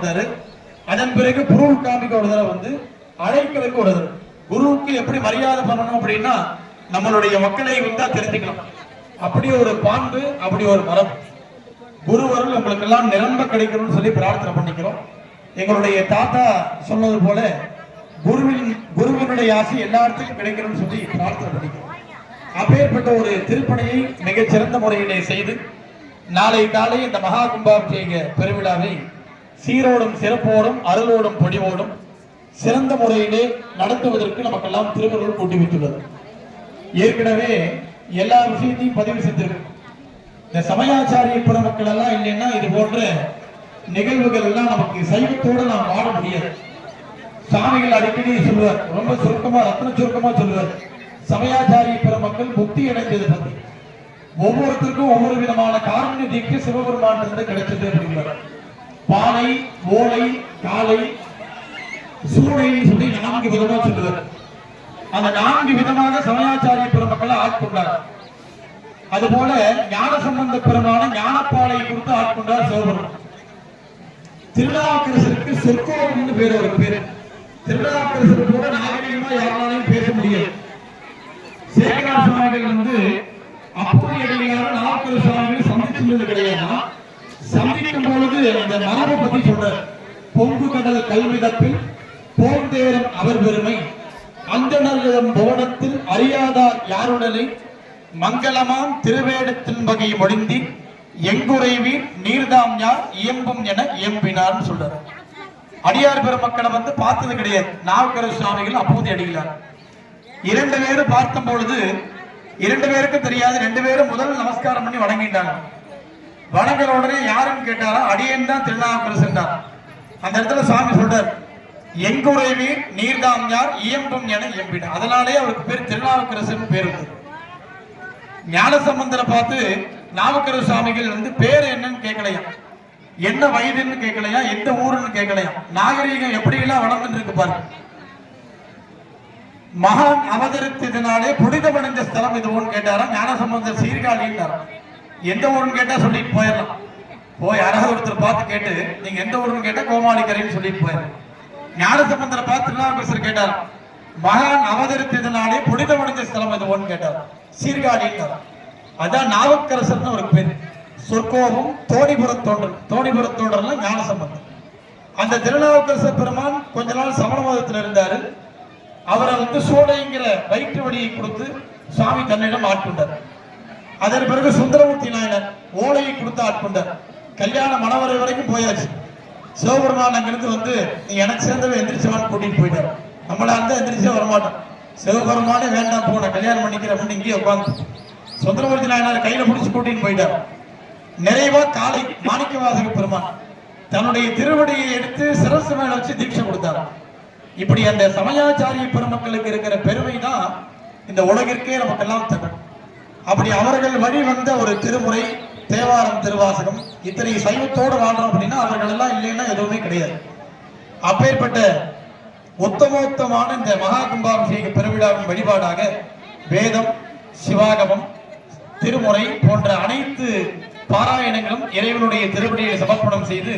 வந்தாரு. அதன் பிறகு புருள் காமிக்க ஒரு தடவை வந்து அழைக்கிறதுக்கு ஒரு தடவை. குருவுக்கு எப்படி மரியாதை பண்ணணும் அப்படின்னா நம்மளுடைய மக்களை வந்தா தெரிஞ்சுக்கலாம். அப்படி ஒரு பான்பு அப்படி ஒரு மரம் குருவரும் உங்களுக்கு எல்லாம் நிரம்ப கிடைக்கணும்னு சொல்லி பிரார்த்தனை பண்ணிக்கிறோம். எங்களுடைய தாத்தா சொன்னது போல குருவின் குருவினுடைய ஆசை எல்லா இடத்துக்கும் கிடைக்கணும்னு சொல்லி பிரார்த்தனை பண்ணிக்கிறோம். அப்பேற்பட்ட ஒரு திருப்பணியை மிகச்சிறந்த முறையிலே செய்து நாளை காலை இந்த மகா கும்பாபிஷேக பெருவிழாவை சீரோடும் சிறப்போடும் அருளோடும் பொடிவோடும் சிறந்த முறையிலே நடத்துவதற்கு நமக்கெல்லாம் திருவருள் கூட்டி வைத்துள்ளது. ஏற்கனவே எல்லா விஷயத்தையும் பதிவு செஞ்சிருக்கு இந்த சமயாச்சாரிய பெருமக்கள் எல்லாம் இல்லைன்னா இது போன்ற நிகழ்வுகள் எல்லாம் நமக்கு சைவத்தோடு நாம் வாழ முடியாது. சாமிகள் அடிக்கடி சொல்லுவார் ரொம்ப சுருக்கமா ரத்ன சுருக்கமா சொல்லுவார் சமயாச்சாரிய பெருமக்கள் முக்தி அடைந்தது பத்தி ஒவ்வொருத்தருக்கும் ஒவ்வொரு விதமான காரண்ய தீக்கு சிவபெருமான் இருந்து கிடைச்சது அப்படிங்கிறார் பாலை ஓலை காலை சூளை சொல்லி நான்கு விதமா சொல்லுவார். அந்த நான்கு விதமாக சமயாச்சாரிய பெருமக்களை ஆட்கொண்டார். அதுபோல ஞான சம்பந்த பெருமான ஞானப்பாலை கொடுத்து ஆட்கொண்டார் சிவபெருமான் திருநாவுக்கரசருக்கு சொற்கோபம்னு பேர் ஒரு பேரு. திருநாவுக்கரசர் கூட நாகரிகமா யாராலையும் பேச முடியாது. சேகரா சுவாமிகள் வந்து அப்போ எதிரியான நாவுக்கரசர் சுவாமிகள் சந்திச்சுள்ளது கிடையாது சந்திக்கும் பொழுது அந்த மரபை பத்தி சொல்ற பொங்கு கடல் கல்விதப்பில் போந்தேரம் அவர் பெருமை. அந்தணர்களிடம் புவனத்தில் அறியாதார் யாருடனே? மங்களமாம் திருவேடத்தின் வகை மொழிந்தி எங்குறைவீர் நீர்தாம் யார் இயம்பும் என இயம்பினார்னு சொல்றார். அடியார் பெருமக்களை வந்து பார்த்தது கிடையாது. நாவுக்கர சுவாமிகள் அப்போது அடிகளார். இரண்டு பேரும் பார்த்த பொழுது இரண்டு பேருக்கும் தெரியாது ரெண்டு பேரும் முதல் நமஸ்காரம் பண்ணி வணங்கிட்டாங்க. வணங்குற உடனே யாருன்னு கேட்டாரா? அடியன் தான் திருநாவுக்கரசன் தான். அந்த இடத்துல சாமி சொல்றார் எங்குறைவீர் நீர்தாம் யார்? இயம்பும் என இயம்பினார் அதனாலே அவருக்கு பேர் திருநாவுக்கரசன் பேர் இருந்தது ஞானசம்பந்தரை பார்த்து நாவுக்கர சுவாமிகள் வந்து பேர் என்னன்னு கேட்கலையா என்ன வயதுன்னு கேட்கலையா எந்த ஊருன்னு கேட்கலையா நாகரீகம் எப்படி எல்லாம் வளர்ந்துட்டு இருக்கு பாருங்க மகான் அவதரித்ததினாலே புனிதமடைந்த ஸ்தலம் இதுவும் கேட்டாரா? ஞானசம்பந்தர் சீர்காழின்னாரா? எந்த ஊருன்னு கேட்டா சொல்லிட்டு போயிடலாம். போய் யாராவது ஒருத்தர் பார்த்து கேட்டு நீங்க எந்த ஊருன்னு கேட்டா கோமாளிக்கரைன்னு சொல்லிட்டு போயிடலாம். ஞானசம்பந்தரை பார்த்து திருநாவுக்கரசர் கேட்டார் மகான் அவதரித்ததினாலே புனிதமடைந்த ஸ்தலம் இதுவும் கேட்டார். சீர்காழின்னாரா அதான் நாவுக்கரசர்னு ஒரு பேர். சொற்கோபம் தோணிபுரத் தோன்றல் தோணிபுரத் தோன்றல்னா ஞானசம்பந்தம் அந்த திருநாவுக்கரசர் பெருமான் கொஞ்ச நாள் சமண மதத்தில் இருந்தாரு. அவரை வந்து சோடைங்கிற வயிற்று வழியை கொடுத்து சுவாமி தன்னிடம் ஆட்கொண்டார். அதன் பிறகு சுந்தரமூர்த்தி நாயனர் ஓலையை கொடுத்து ஆட்கொண்டார். கல்யாண மணவரை வரைக்கும் போயாச்சு. சிவபெருமான் அங்கிருந்து வந்து நீ எனக்கு சேர்ந்தவன் எந்திரிச்சவான்னு கூட்டிட்டு போயிட்டார். நம்மளா இருந்தா எந்திரிச்சே வரமாட்டோம் சிவபெருமானே வேண்டாம் போன கல்யாணம் பண்ணிக்கிற அப்படின்னு இங்கேயே உட்காந்து சுந்தரமூர்த்தி நாயனார் கையில பிடிச்சி கூட்டின்னு போயிட்டார். நிறைவா காலை மாணிக்கவாசக பெருமான் தன்னுடைய திருவடியை எடுத்து சிரசு மேல வச்சு தீட்சை கொடுத்தார். இப்படி அந்த சமயாச்சாரிய பெருமக்களுக்கு இருக்கிற பெருமை தான் இந்த உலகிற்கே நமக்கெல்லாம் தகவல் அப்படி அவர்கள் வழி வந்த ஒரு திருமுறை தேவாரம் திருவாசகம். இத்தனை சைவத்தோடு வாழ்றோம் அப்படின்னா அவர்கள் எல்லாம் இல்லைன்னா எதுவுமே கிடையாது. அப்பேற்பட்ட உத்தமோத்தமான இந்த மகா கும்பாபிஷேக பெருவிழாவின் வழிபாடாக வேதம் சிவாகமம் திருமுறை போன்ற அனைத்து பாராயணங்களும் இறைவனுடைய திருப்படியை சமர்ப்பணம் செய்து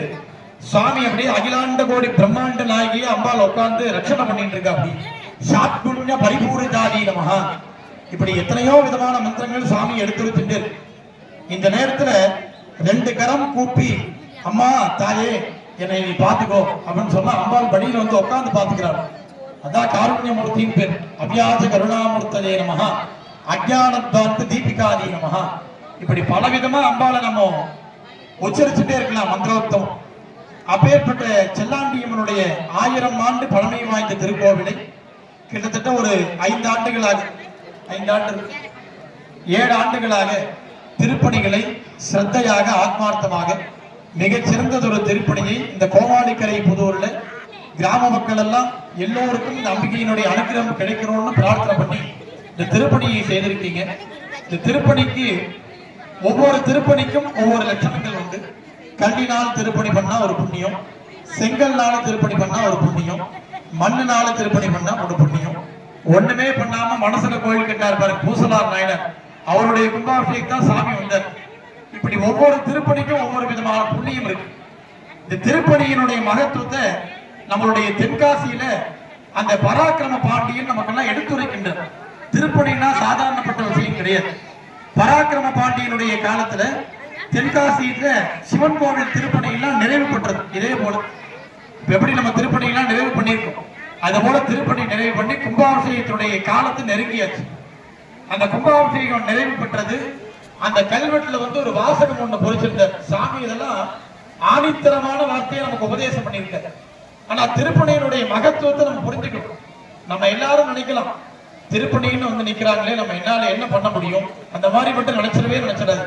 சுவாமி அப்படியே அகிலாண்ட கோடி பிரம்மாண்ட நாயகியை அம்பாள் உட்கார்ந்து ரட்சணை பண்ணிட்டு இருக்கா அப்படி சாத்குண்ய பரிபூரிதாதி நமஹா. இப்படி எத்தனையோ விதமான மந்திரங்கள் சாமி எடுத்துருச்சுட்டு இந்த நேரத்துல ரெண்டு கரம் கூப்பி அம்மா தாயே என்னை நீ பாத்துக்கோ அப்படின்னு சொன்னா அம்பாள் படியில வந்து உட்காந்து பாத்துக்கிறாள் அதான் காருண்யமூர்த்தியின் பேர். அபியாச கருணாமூர்த்ததே நமஹா அஜானத்வாந்து தீபிகாதி நமஹா. இப்படி பலவிதமா அம்பாளை நம்ம உச்சரிச்சுட்டே இருக்கலாம் மந்திரோத்தம் அப்பேற்பட்ட செல்லாண்டியம்மனுடைய ஆயிரம் ஆண்டு பழமை வாய்ந்த திருக்கோவிலை கிட்டத்தட்ட ஒரு ஐந்து ஆண்டுகளாக ஐந்தாண்டு ஏழு ஆண்டுகளாக திருப்பணிகளை சிரத்தையாக ஆத்மார்த்தமாக மிகச்சிறந்ததொரு திருப்பணியை இந்த கோமாளிக்கரை புதூரில் கிராம மக்கள் எல்லாம் எல்லோருக்கும் இந்த அம்பிகையினுடைய அனுகிரகம் கிடைக்கணும்னு பிரார்த்தனை பண்ணி இந்த திருப்பணியை செய்திருக்கீங்க. இந்த திருப்பணிக்கு ஒவ்வொரு திருப்பணிக்கும் ஒவ்வொரு லட்சணங்கள் உண்டு. கல்லினால் திருப்பணி பண்ணா ஒரு புண்ணியம் செங்கல்னால திருப்பணி பண்ணா ஒரு புண்ணியம் மண்ணுனால திருப்பணி பண்ணா ஒரு புண்ணியம். ஒண்ணுமே பண்ணாம மனசுல கோயில் கட்டார் பாரு பூசலார் நாயனர். அவருடைய கும்பாபிஷேகம் தான் சாமி வந்தார். இப்படி ஒவ்வொரு திருப்பணிக்கும் ஒவ்வொரு விதமான புண்ணியம் இருக்கு. இந்த திருப்பணியினுடைய மகத்துவத்தை நம்மளுடைய தென்காசியில அந்த பராக்கிரம பாண்டியன் நமக்கெல்லாம் எடுத்துரைக்கின்றார். திருப்பணினா சாதாரணப்பட்ட விஷயம் கிடையாது. பராக்கிரம பாண்டியனுடைய காலத்துல தென்காசியில சிவன் கோவில் திருப்பணி எல்லாம் நிறைவு பெற்றது. இதே போல. எப்படி நம்ம திருப்பணி எல்லாம் நிறைவு பண்ணியிருக்கோம்? அது போல திருப்பணி நிறைவு பண்ணி கும்பாபிஷேகத்தினுடைய காலத்து நெருங்கியாச்சு. அந்த கும்பாபிஷேகம் நிறைவு பெற்றது அந்த கல்வெட்டுல வந்து ஒரு வாசகம் ஒண்ணு பொறிச்சிருந்தார். சாமி இதெல்லாம் ஆணித்தரமான வார்த்தையை நமக்கு உபதேசம் பண்ணியிருக்காரு. ஆனா திருப்பணியினுடைய மகத்துவத்தை நம்ம புரிஞ்சுக்கணும். நம்ம எல்லாரும் நினைக்கலாம் திருப்பணின்னு வந்து நிக்கிறாங்களே நம்ம என்னால என்ன பண்ண முடியும்? அந்த மாதிரி மட்டும் நினைச்சிடவே நினைச்சிடாது.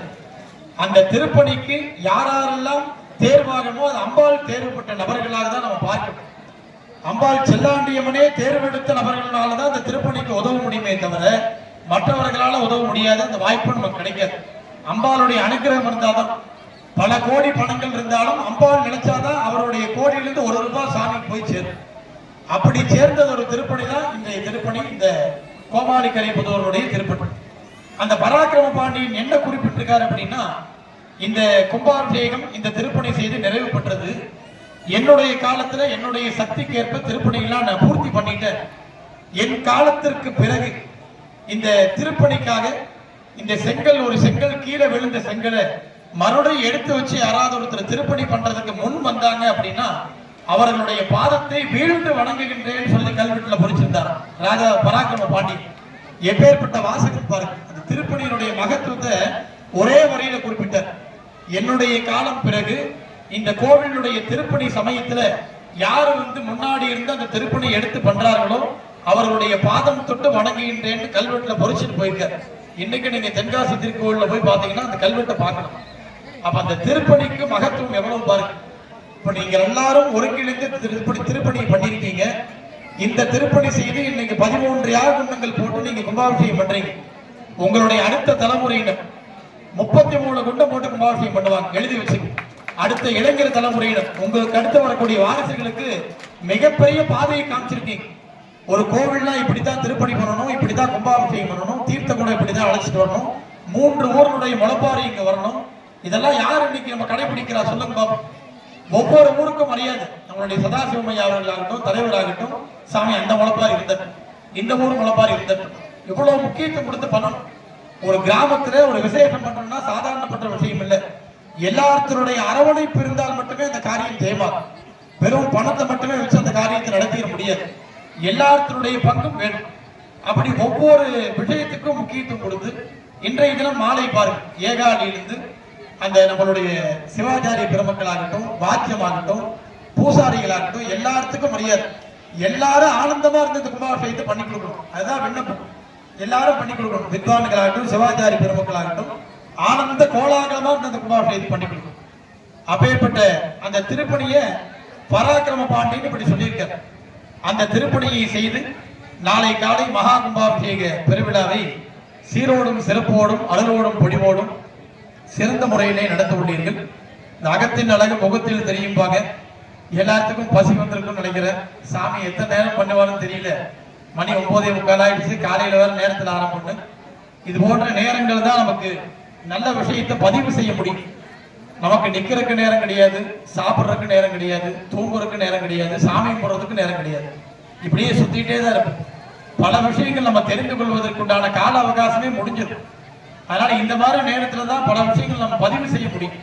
அந்த திருப்பணிக்கு யாரெல்லாம் தேர்வாகமோ அது அம்பாள் தேர்வுப்பட்ட நபர்களாக தான் நம்ம பார்க்கணும். அம்பாள் செல்லாண்டியம்மனே தேர்வெடுத்த நபர்களால தான் அந்த திருப்பணிக்கு உதவ முடியுமே தவிர மற்றவர்களால உதவ முடியாது அந்த வாய்ப்பு நமக்கு கிடைக்காது. அம்பாளுடைய அனுகிரகம் இருந்தாதான் பல கோடி பணங்கள் இருந்தாலும் அம்பாள் நினைச்சாதான் அவருடைய கோடியிலிருந்து ஒரு ரூபாய் சாமிக்கு போய் சேரும். அப்படி சேர்ந்தது ஒரு திருப்பணி தான் இந்த திருப்பணி இந்த கோமாளிக்கரை புதூருடைய திருப்பணி. அந்த பராக்கிரம பாண்டியன் என்ன குறிப்பிட்டிருக்காரு அப்படின்னா இந்த கும்பாபிஷேகம் இந்த திருப்பணி செய்து நிறைவு பெற்றது என்னுடைய காலத்துல என்னுடைய சக்திக்கு ஏற்ப திருப்பணியெல்லாம் நான் பூர்த்தி பண்ணிட்டேன். என் காலத்திற்கு பிறகு இந்த திருப்பணிக்காக இந்த செங்கல் ஒரு செங்கல் கீழே விழுந்த செங்கலை மறுபடியும் எடுத்து வச்சு யாராவது ஒருத்தர் திருப்பணி பண்றதுக்கு முன் வந்தாங்க அப்படின்னா அவர்களுடைய பாதத்தை வீழ்ந்து வணங்குகின்றேன்னு சொல்லி கல்வெட்டுல பொறிச்சிருந்தார். ராஜா பராக்கிரம பாண்டி. எப்பேற்பட்ட வாசகம் பாருங்க. அந்த திருப்பணியினுடைய மகத்துவத்தை ஒரே வரியில குறிப்பிட்டார். என்னுடைய காலம் பிறகு இந்த கோவிலுடைய திருப்பணி சமயத்துல யாரு வந்து முன்னாடி இருந்து அந்த திருப்பணி எடுத்து பண்றார்களோ அவர்களுடைய பாதம் தொட்டு வணங்குகின்றேன்னு கல்வெட்டுல பொறிச்சிட்டு போயிருக்காரு. இன்னைக்கு நீங்க தென்காசி திருக்கோவில்ல போய் பாத்தீங்கன்னா அந்த கல்வெட்டை பார்க்கணும் அப்ப அந்த திருப்பணிக்கு மகத்துவம் எவ்வளவு பாருங்க. இப்ப நீங்க எல்லாரும் ஒருங்கிணைந்து திருப்பணி திருப்பணி பண்ணிருக்கீங்க இந்த திருப்பணி செய்து இன்னைக்கு பதிமூன்று யார் குண்டங்கள் போட்டு நீங்க கும்பாபிஷேகம் பண்றீங்க? உங்களுடைய அடுத்த தலைமுறையினர். முப்பத்தி மூணு குண்டம் போட்டு கும்பாபிஷேகம் பண்ணுவாங்க. எழுதி வச்சுக்கோங்க. அடுத்த இளைஞர் தலைமுறையிடம் உங்களுக்கு அடுத்து வரக்கூடிய வாரிசுகளுக்கு மிகப்பெரிய பாதையை காமிச்சிருக்கீங்க. ஒரு கோவில்னா இப்படித்தான் திருப்பணி பண்ணணும் இப்படித்தான் கும்பாபிஷேகம் பண்ணணும் தீர்த்த கூட இப்படிதான் அழைச்சிட்டு வரணும் மூன்று ஊர்களுடைய முளப்பாரி இங்க வரணும். இதெல்லாம் யார் இன்னைக்கு நம்ம கடைபிடிக்கிறா சொல்லுங்க ஒவ்வொரு ஊருக்கும் மரியாதை. நம்மளுடைய சதாசிவம் அவர்களாகட்டும் தலைவராகட்டும் சாமி அந்த முளப்பாரி இருந்தது இந்த ஊர் முளப்பாரி இருந்தது இவ்வளவு முக்கியத்துவம் கொடுத்து பண்ணணும். ஒரு கிராமத்துல ஒரு விசேஷம் பண்ணணும்னா சாதாரணப்பட்ட விஷயம் இல்லை. எல்லாத்தினுடைய அரவணைப்பு இருந்தால் மட்டுமே அந்த காரியம் ஜெயமாகும் வெறும் பணத்தை மட்டுமே வச்சு அந்த காரியத்தை நடத்திட முடியாது. எல்லாத்தினுடைய பங்கும் வேணும். அப்படி ஒவ்வொரு விஷயத்துக்கும் முக்கியத்துவம் கொடுத்து இன்றைய தினம் மாலை பாருங்க ஏகாலியிலிருந்து அந்த நம்மளுடைய சிவாச்சாரிய பெருமக்களாகட்டும் வாக்கியமாகட்டும் பூசாரிகளாகட்டும் எல்லாத்துக்கும் மரியாதை. எல்லாரும் ஆனந்தமா இருந்து இந்த கும்பாபிஷேகத்தை பண்ணி கொடுக்கணும். அதுதான் விண்ணப்பம். எல்லாரும் பண்ணி கொடுக்கணும். வித்வான்களாகட்டும் சிவாச்சாரி பெருமக்களாகட்டும் ஆனந்த கோலாகலமா அந்த அந்த இது பண்ணி கொடுக்கும். அப்பேற்பட்ட அந்த திருப்பணியை பராக்கிரம பாண்டியன் இப்படி சொல்லியிருக்காரு. அந்த திருப்பணியை செய்து நாளை காலை மகா கும்பாபிஷேக பெருவிழாவை சீரோடும் சிறப்போடும் அழலோடும் பொடிவோடும் சிறந்த முறையிலே நடத்த உள்ளீர்கள் இந்த அகத்தின் அழகு முகத்தில் தெரியும்பாங்க எல்லாத்துக்கும் பசி வந்திருக்கும்னு நினைக்கிறேன் சாமி எத்தனை நேரம் பண்ணுவாருன்னு தெரியல. மணி ஒன்பதே முக்கால் ஆயிடுச்சு. காலையில் வேறு நேரத்தில் ஆரம்பம் இது போன்ற நேரங்கள் தான் நமக்கு நல்ல விஷயத்தை பதிவு செய்ய முடியும். நமக்கு நிக்கிறதுக்கு நேரம் கிடையாது சாப்பிட்றதுக்கு நேரம் கிடையாது தூங்குறதுக்கு நேரம் கிடையாது சாமி போடுறதுக்கு நேரம் கிடையாது. இப்படியே சுத்திட்டே தான் இருக்கும் பல விஷயங்கள் நம்ம தெரிந்து கொள்வதற்குண்டான கால அவகாசமே முடிஞ்சிடும் அதனால இந்த மாதிரி நேரத்துல தான் பல விஷயங்கள் நம்ம பதிவு செய்ய முடியும்.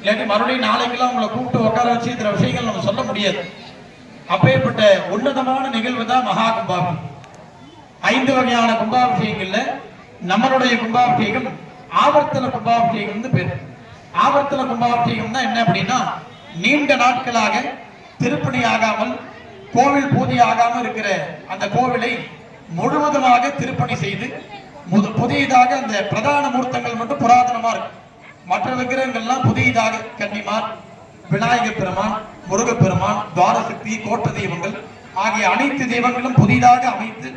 இல்லாட்டி மறுபடியும் நாளைக்கெல்லாம் உங்களை கூப்பிட்டு உட்கார வச்சு இத்தனை விஷயங்கள் நம்ம சொல்ல முடியாது. அப்பேற்பட்ட உன்னதமான நிகழ்வு தான் மகா கும்பாபிஷேகம். ஐந்து வகையான கும்பாபிஷேகங்கள்ல நம்மளுடைய கும்பாபிஷேகம் ஆவர்த்தன கும்பாபிஷேகம்னு பேர். ஆவர்த்தன கும்பாபிஷேகம் தான் என்ன அப்படின்னா நீண்ட நாட்களாக திருப்பணி ஆகாமல் கோவில் பூஜை ஆகாமல் இருக்கிற அந்த கோவிலை முழுவதுமாக திருப்பணி செய்து முது- புதியதாக அந்த பிரதான மூர்த்தங்கள் மட்டும் புராதனமா இருக்கு. மற்ற விக்கிரகங்கள்லாம் புதியதாக கன்னிமார் விநாயகர் பெருமான் முருகப்பெருமான் துவாரசக்தி கோட்ட தெய்வங்கள் ஆகிய அனைத்து தெய்வங்களும் புதிதாக அமைத்து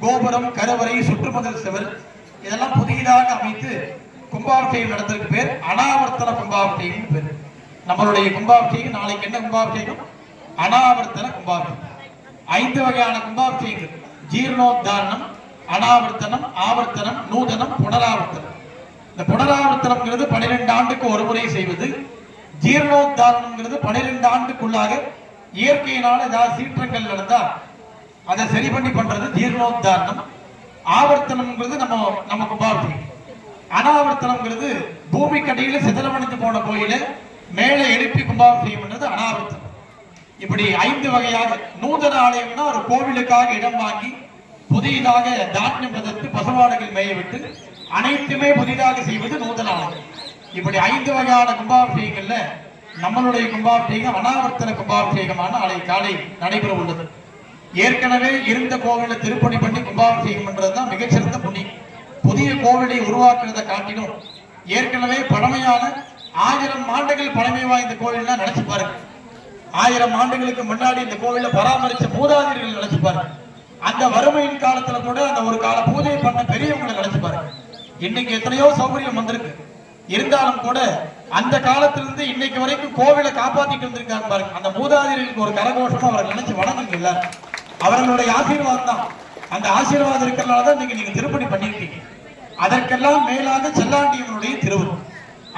கோபுரம் கருவறை சுற்றுமதில் செவர் இதெல்லாம் புதியதாக அமைத்து கும்பாபிஷேகம் நடத்துறதுக்கு பேர் அனாவர்த்தன கும்பாபிஷேகம் பேர். நம்மளுடைய கும்பாபிஷேகம் நாளைக்கு என்ன கும்பாபிஷேகம்? அனாவர்த்தன கும்பாபிஷேகம். ஐந்து வகையான கும்பாபிஷேகங்கள். ஜீர்ணோத்தாரணம் அனாவர்த்தனம் ஆவர்த்தனம் நூதனம் புனராவர்த்தனம். இந்த புனராவர்த்தனம்ங்கிறது பன்னிரெண்டு ஆண்டுக்கு ஒரு முறை செய்வது. ஜீர்ணோத்தாரணம்ங்கிறது பன்னிரெண்டு ஆண்டுக்குள்ளாக இயற்கையினால ஏதாவது சீற்றங்கள் நடந்தா அதை சரி பண்ணி பண்றது ஜீரணோத்தாரணம் ஆவர்த்தனம்ங்கிறது நம்ம நம்ம பார்ப்போம் அனாவர்த்தனம்ங்கிறது பூமிக்கு கடையில் சிதறமணிந்து போன கோயில மேலே எழுப்பி கும்பாபிஷேகம் என்றது அனாவர்த்தனம். இப்படி ஐந்து வகையாக நூதன ஆலயம்னா ஒரு கோவிலுக்காக இடம் வாங்கி புதிதாக தானியம் விதத்து பசுமாடுகள் மேய விட்டு அனைத்துமே புதிதாக செய்வது நூதன ஆலயம். இப்படி ஐந்து வகையான கும்பாபிஷேகங்கள்ல நம்மளுடைய கும்பாபிஷேகம் அனாவர்த்தன கும்பாபிஷேகமான நாளை காலை நடைபெற உள்ளது. ஏற்கனவே இருந்த கோவிலை திருப்பணி பண்ணி கும்பாபிஷேகம் பண்றதுதான் மிகச்சிறந்த புண்ணியம். புதிய கோவிலை உருவாக்குறதை காட்டிலும் ஏற்கனவே பழமையான ஆயிரம் ஆண்டுகள் பழமை வாய்ந்த கோவில்லாம் நினைச்சு பாருங்க. ஆயிரம் ஆண்டுகளுக்கு முன்னாடி இந்த கோவிலை பராமரிச்ச மூதாதிரிகள் நினைச்சு பாருங்க. அந்த வறுமையின் காலத்துல கூட அந்த ஒரு கால பூஜை பண்ண பெரியவங்களை நினைச்சு பாருங்க. இன்னைக்கு எத்தனையோ சௌகரியம் வந்திருக்கு. இருந்தாலும் கூட அந்த காலத்திலிருந்து இன்னைக்கு வரைக்கும் கோவிலை காப்பாத்திட்டு வந்திருக்காங்க பாருங்க. அந்த மூதாதிரிகளுக்கு ஒரு கரகோஷமா அவரை நினைச்சு வணங்குங்க எல்லாரும். அவர்களுடைய ஆசீர்வாதம் தான். அந்த ஆசீர்வாதம் இருக்கிறனால தான் இன்னைக்கு நீங்க திருப்பணி பண்ணியிருக்கீங்க. அதற்கெல்லாம் மேலாக செல்லாண்டியவனுடைய திருவுருவம்.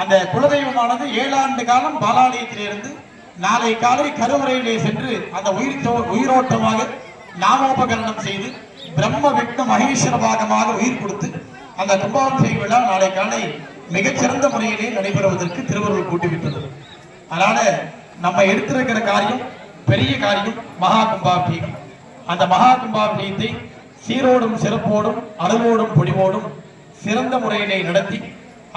அந்த குலதெய்வமானது ஏழாண்டு காலம் பாலாலயத்திலிருந்து நாளை காலை கருவறையிலே சென்று அந்த உயிர் உயிரோட்டமாக நாமோபகரணம் செய்து பிரம்ம விக்ன மகேஸ்வர பாகமாக உயிர் கொடுத்து அந்த கும்பாபிஷேக விழா நாளை காலை மிகச்சிறந்த முறையிலே நடைபெறுவதற்கு திருவருள் கூட்டிவிட்டது. அதனால நம்ம எடுத்திருக்கிற காரியம் பெரிய காரியம் மகா கும்பாபிஷேகம். அந்த மகா கும்பாபிஷேகத்தை சீரோடும் சிறப்போடும் அருளோடும் பொடிவோடும் சிறந்த முறையிலே நடத்தி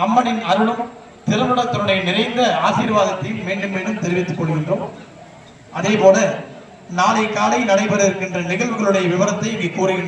அம்மனின் அருளும் திருமணத்தினுடைய நிறைந்த ஆசீர்வாதத்தையும் மீண்டும் மீண்டும் தெரிவித்துக் கொள்கின்றோம். அதே போல நாளை காலை நடைபெற இருக்கின்ற நிகழ்வுகளுடைய விவரத்தை இங்கே கூறுகின்றோம்.